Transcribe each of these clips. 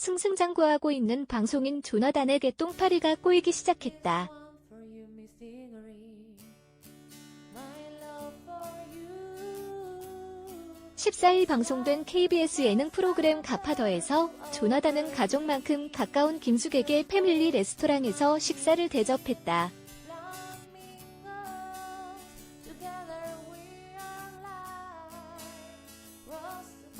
승승장구하고 있는 방송인 조나단에게 똥파리가 꼬이기 시작했다. 14일 방송된 KBS 예능 프로그램 가파더에서 조나단은 가족만큼 가까운 김숙에게 패밀리 레스토랑에서 식사를 대접했다.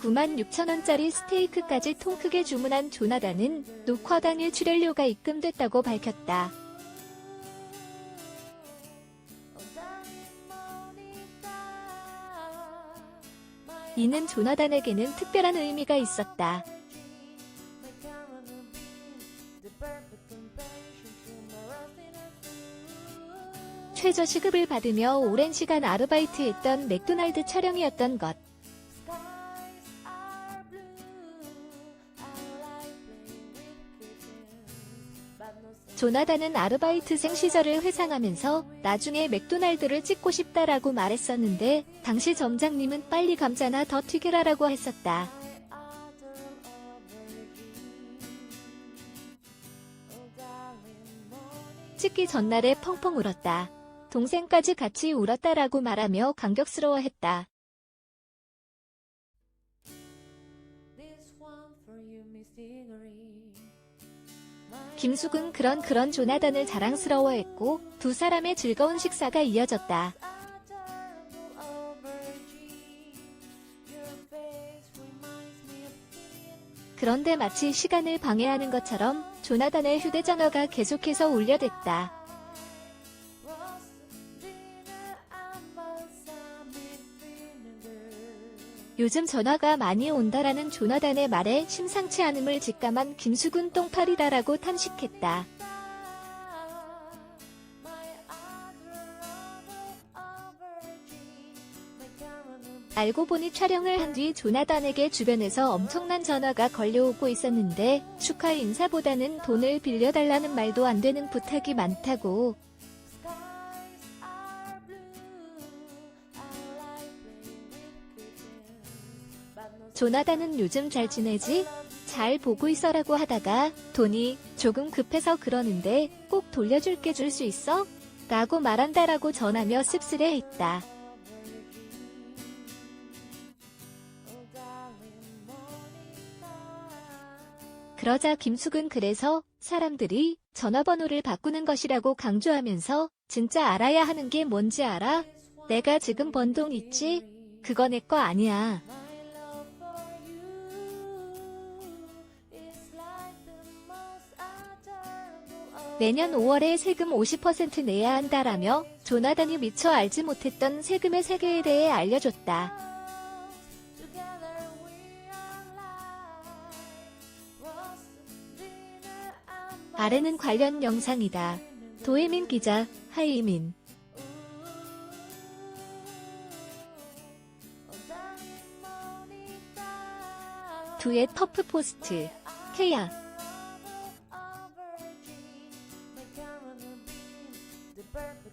9만 6천원짜리 스테이크까지 통 크게 주문한 조나단은 녹화 당일 출연료가 입금됐다고 밝혔다. 이는 조나단에게는 특별한 의미가 있었다. 최저 시급을 받으며 오랜 시간 아르바이트했던 맥도날드 촬영이었던 것. 조나단은 아르바이트생 시절을 회상하면서 나중에 맥도날드를 찍고 싶다라고 말했었는데 당시 점장님은 빨리 감자나 더 튀겨라라고 했었다. 찍기 전날에 펑펑 울었다. 동생까지 같이 울었다라고 말하며 감격스러워했다. 김숙은 그런 그런 조나단을 자랑스러워했고 두 사람의 즐거운 식사가 이어졌다. 그런데 마치 시간을 방해하는 것처럼 조나단의 휴대전화가 계속해서 울려댔다. 요즘 전화가 많이 온다라는 조나단의 말에 심상치 않음을 직감한 김수근 똥파리다라고 탐식했다. 알고 보니 촬영을 한 뒤 조나단에게 주변에서 엄청난 전화가 걸려오고 있었는데 축하 인사보다는 돈을 빌려달라는 말도 안 되는 부탁이 많다고 조나단은 요즘 잘 지내지? 잘 보고 있어라고 하다가 돈이 조금 급해서 그러는데 꼭 돌려줄게 줄 수 있어? 라고 말한다라고 전하며 씁쓸해했다. 그러자 김숙은 그래서 사람들이 전화번호를 바꾸는 것이라고 강조하면서 진짜 알아야 하는 게 뭔지 알아? 내가 지금 번 돈 있지? 그거 내 거 아니야. 내년 5월에 세금 50% 내야 한다라며 조나단이 미처 알지 못했던 세금의 세계에 대해 알려줬다. 아래는 관련 영상이다. 도혜민 기자, 하이민. 두의 터프 포스트. 케야. birthday.